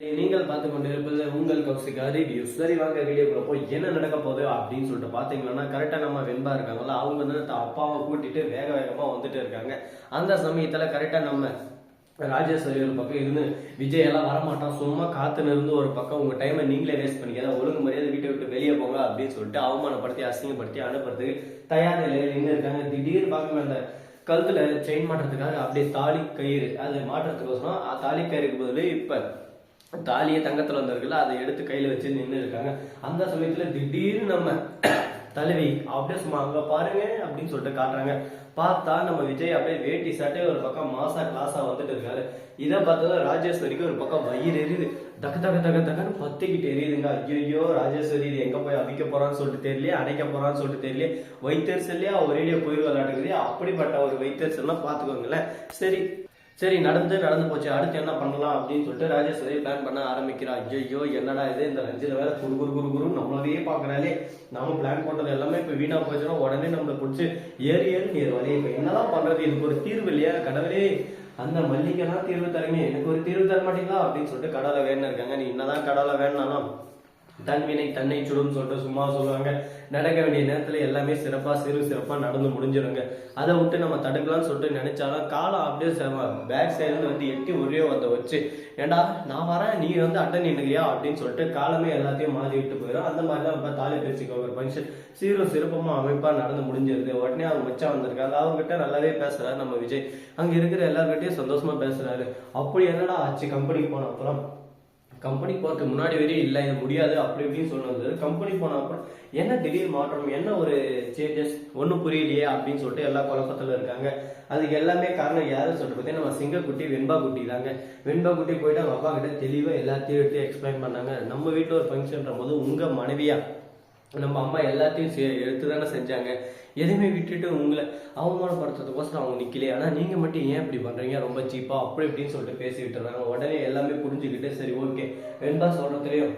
நீங்கள் பார்த்து கொண்டிருப்பது உங்கள் கௌசிகா ரிவ்யூ சரி வாங்க வீடியோக்குள்ள போய் என்ன நடக்க போகுது அப்படின்னு சொல்லிட்டு பார்த்தீங்கன்னா கரெக்டாக நம்ம வெண்பா இருக்காங்கல்ல அவங்க வந்து அப்பாவை கூட்டிட்டு வேக வேகமாக வந்துட்டு இருக்காங்க. அந்த சமயத்தில் கரெக்டாக நம்ம ராஜேஸ்வரி ஒரு பக்கம் இருந்து விஜய் எல்லாம் வரமாட்டான். சும்மா காத்துன்னு இருந்து ஒரு பக்கம் உங்க டைமை நீங்களே வேஸ்ட் பண்ணிக்காத ஒழுங்கு மரியாதை வீட்டை விட்டு வெளியே போங்க அப்படின்னு சொல்லிட்டு அவமானப்படுத்தி அசிங்கப்படுத்தி அனுப்புறதுக்கு தயார் நிலையில் நின்று இருக்காங்க. திடீர்னு பார்க்க அந்த கழுத்துல செயின் மாட்டுறதுக்காக அப்படியே தாலி கயிறு அது மாட்டுறதுக்கோசரம் தாலி கயிறுக்கு பதில் இப்போ தாலியை தங்கத்தில் வந்திருக்குல்ல அதை எடுத்து கையில் வச்சு நின்று இருக்காங்க. அந்த சமயத்தில் திடீர்னு நம்ம தலைவி அப்படியே சும்மா அங்கே பாருங்க அப்படின்னு சொல்லிட்டு காட்டுறாங்க. பார்த்தா நம்ம விஜய் அப்படியே வேட்டி சாட்டே ஒரு பக்கம் மாசா கிளாஸா வந்துட்டு இருக்காரு. இதை பார்த்ததும் ராஜேஸ்வரிக்கு ஒரு பக்கம் வயிறு எரியுது. தக்க தக்க தக்க தக்கன்னு பத்திக்கிட்டு எரியுதுங்க. ஐயோ ராஜேஸ்வரி இது எங்க போய் அவிக்க போறான்னு சொல்லிட்டு தெரியலையே அடைக்க போறான்னு சொல்லிட்டு தெரியலையே. அவர் வெளியே போய் விளையாடுங்கிறே அப்படிப்பட்ட ஒரு வயிற்றுச்சல்லாம் பாத்துக்கோங்களேன் சரி சரி நடந்து நடந்து போச்சு. அடுத்து என்ன பண்ணலாம் அப்படின்னு சொல்லிட்டு ராஜேஸ்வரி பிளான் பண்ண ஆரம்பிக்கிறான் ஐயோ என்னடா இது? இந்த ரஞ்சில வேற குரு குரு குரு குரு நம்மளவே பாக்குறாளே நம்ம பிளான் பண்றது எல்லாமே இப்ப வீணா போச்சுன்னா உடனே நம்மள பிடிச்சி ஏறி ஏறி நீர் வரைய இப்ப என்னதான் பண்றது? இதுக்கு ஒரு தீர்வு இல்லையா? கடவுளே அந்த மல்லிகைலாம் தீர்வு தரீங்க எனக்கு ஒரு தீர்வு தர மாட்டீங்களா? அப்படின்னு சொல்லிட்டு கடவுளை வேணும் இருக்காங்க. நீ என்னதான் கடவுளை வேணாலும் தன்வினை தன்னை சுடும் சொல்லிட்டு சும்மா சொல்லுவாங்க. நடக்க வேண்டிய நேரத்தில் எல்லாமே சிறப்பாக சிறு சிறப்பாக நடந்து முடிஞ்சிருங்க அதை விட்டு நம்ம தடுக்கலாம்னு சொல்லிட்டு நினைச்சாலும் காலம் அப்படியே பேக் சைடுல வந்து எட்டி ஒரே வந்த வச்சு ஏண்டா நான் வரேன் நீ வந்து அட்டன் நின்னுக்கியா அப்படின்னு சொல்லிட்டு காலமே எல்லாத்தையும் மாறி விட்டு போயிடும். அந்த மாதிரி தான் இப்போ தாலி பேச்சுக்கு ஒரு ஃபங்க்ஷன் சீரும் சிறப்பமாக அமைப்பாக நடந்து முடிஞ்சிருது. உடனே அவங்க மச்சான் வந்திருக்காங்க அவர்கிட்ட நல்லாவே பேசுறாரு நம்ம விஜய். அங்கே இருக்கிற எல்லார்கிட்டயும் சந்தோஷமா பேசுறாரு. அப்படி என்னடா ஆச்சு? கம்பெனிக்கு போன அப்புறம் கம்பெனி போறதுக்கு முன்னாடி வரையும் இல்லை இது முடியாது அப்படி இப்படின்னு சொன்னது. கம்பெனி போன அப்புறம் என்ன திடீர் மாற்றம் என்ன ஒரு சேஞ்சஸ் ஒன்றும் புரியலையே அப்படின்னு சொல்லிட்டு எல்லா குழப்பத்தில் இருக்காங்க. அதுக்கு எல்லாமே காரணம் யாரும் சொல்லிட்டு பார்த்தீங்கன்னா நம்ம சிங்கக்குட்டி வெண்பா குட்டி தாங்க. வெண்பா குட்டி போயிட்டு அவங்க அப்பா கிட்ட தெளிவாக எல்லாத்தையும் எடுத்து எக்ஸ்பிளைன் பண்ணாங்க. நம்ம வீட்டில் ஒரு ஃபங்க்ஷன்ற போது உங்கள் மனைவியாக நம்ம அம்மா எல்லாத்தையும் சே- எடுத்து தானே செஞ்சாங்க. எதுவுமே விட்டுட்டு உங்களை அவமானப்படுத்துறதுக்கோசரம் அவங்க நிக்கலையே. ஆனால் நீங்கள் மட்டும் ஏன் இப்படி பண்ணுறீங்க ரொம்ப சீப்பாக அப்படி இப்படின்னு சொல்லிட்டு பேசி விட்டுறாங்க உடனே எல்லாமே புரிஞ்சுக்கிட்டு சரி ஓகே வெண்பா சொல்கிறதுலையும்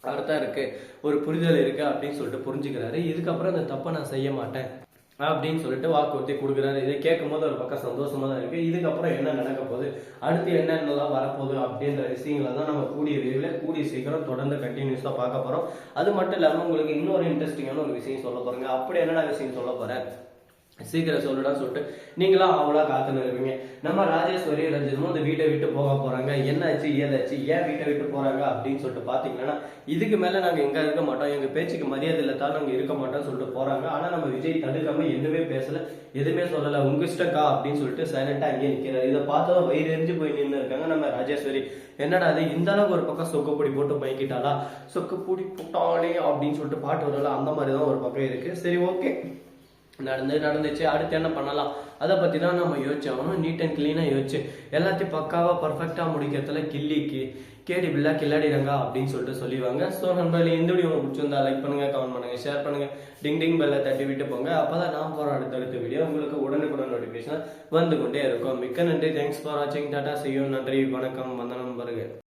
அர்த்தம் இருக்குது ஒரு புரிதல் இருக்குது அப்படின்னு சொல்லிட்டு புரிஞ்சுக்கிறாரு. இதுக்கப்புறம் அந்த தப்பை நான் செய்ய மாட்டேன். அப்படின்னு சொல்லிட்டு வாக்குறுதி கொடுக்குறாரு. இதை கேட்கும் போது ஒரு பக்கம் சந்தோஷமா தான் இருக்கு. இதுக்கப்புறம் என்ன நடக்க போகுது? அடுத்து என்னென்னலாம் வரப்போகுது அப்படின்ற விஷயங்களை தான் நம்ம கூடிய விரைவில் கூடிய சீக்கிரம் தொடர்ந்து கண்டினியூஸாக பார்க்க போகிறோம் அது மட்டும் இல்லாமல் உங்களுக்கு இன்னொரு இன்ட்ரெஸ்டிங்கான ஒரு விஷயம் சொல்ல போறேங்க. அப்படி என்னடா விஷயம் சொல்ல போறேன்? சீக்கிரம் சொல்லுடான்னு சொல்லிட்டு நீங்களாம் அவ்வளோ காத்துன்னு இருப்பீங்க நம்ம ராஜேஸ்வரி ரஞ்சிதமும் இந்த வீட்டை விட்டு போக போறாங்க. என்னாச்சு ஏதாச்சு ஏன் வீட்டை விட்டு போறாங்க அப்படின்னு சொல்லிட்டு பாத்தீங்கன்னா இதுக்கு மேல நாங்க எங்க இருக்க மாட்டோம். எங்க பேச்சுக்கு மரியாதை இல்லை தான் நாங்க இருக்க மாட்டோம்னு சொல்லிட்டு போறாங்க. ஆனா நம்ம விஜய் தடுக்காம எதுவுமே பேசல எதுவுமே சொல்லல. உங்க இஷ்டக்கா அப்படின்னு சொல்லிட்டு சைலண்டா அங்கேயே நிக்கிறாரு. இதை பார்த்ததும் வயிறு எரிஞ்சு போய் நின்று இருக்காங்க நம்ம ராஜேஸ்வரி. என்னடா அது இந்த அளவுக்கு ஒரு பக்கம் சொக்கப்பொடி போட்டு பயக்கிட்டாளா சொக்கப்பொடி போட்டாளே அப்படின்னு சொல்லிட்டு பாட்டு வரல அந்த மாதிரி தான் ஒரு பக்கம் இருக்கு. சரி ஓகே நடந்து நடந்துச்சு. அடுத்து என்ன பண்ணலாம்? அதை பற்றி தான் நம்ம யோசிச்சாகணும். நீட் அண்ட் கிளீனாக யோசிச்சு எல்லாத்தையும் பக்காவாக பர்ஃபெக்டாக முடிக்கிறதுல கில்லிக்கு கேடி பில்லா கில்லாடிறாங்க அப்படின்னு சொல்லிட்டு சொல்லிடுவாங்க. ஸோ நண்பர்களே இந்த வீடியோ உங்களுக்கு பிடிச்சிருந்தா லைக் பண்ணுங்க கமெண்ட் பண்ணுங்கள் ஷேர் பண்ணுங்க. டிங் டிங் பெல்லை தட்டி விட்டு போங்க. அப்பதான் நான் போகிற அடுத்தடுத்த வீடியோ உங்களுக்கு உடனுக்குடன் நோட்டிஃபிகேஷன் வந்து கொண்டே இருக்கும். மிக்க நன்றி. தேங்க்ஸ் ஃபார் வாட்சிங் டாட்டா செய்யும் நன்றி. வணக்கம். வந்தனம் பாருங்கள்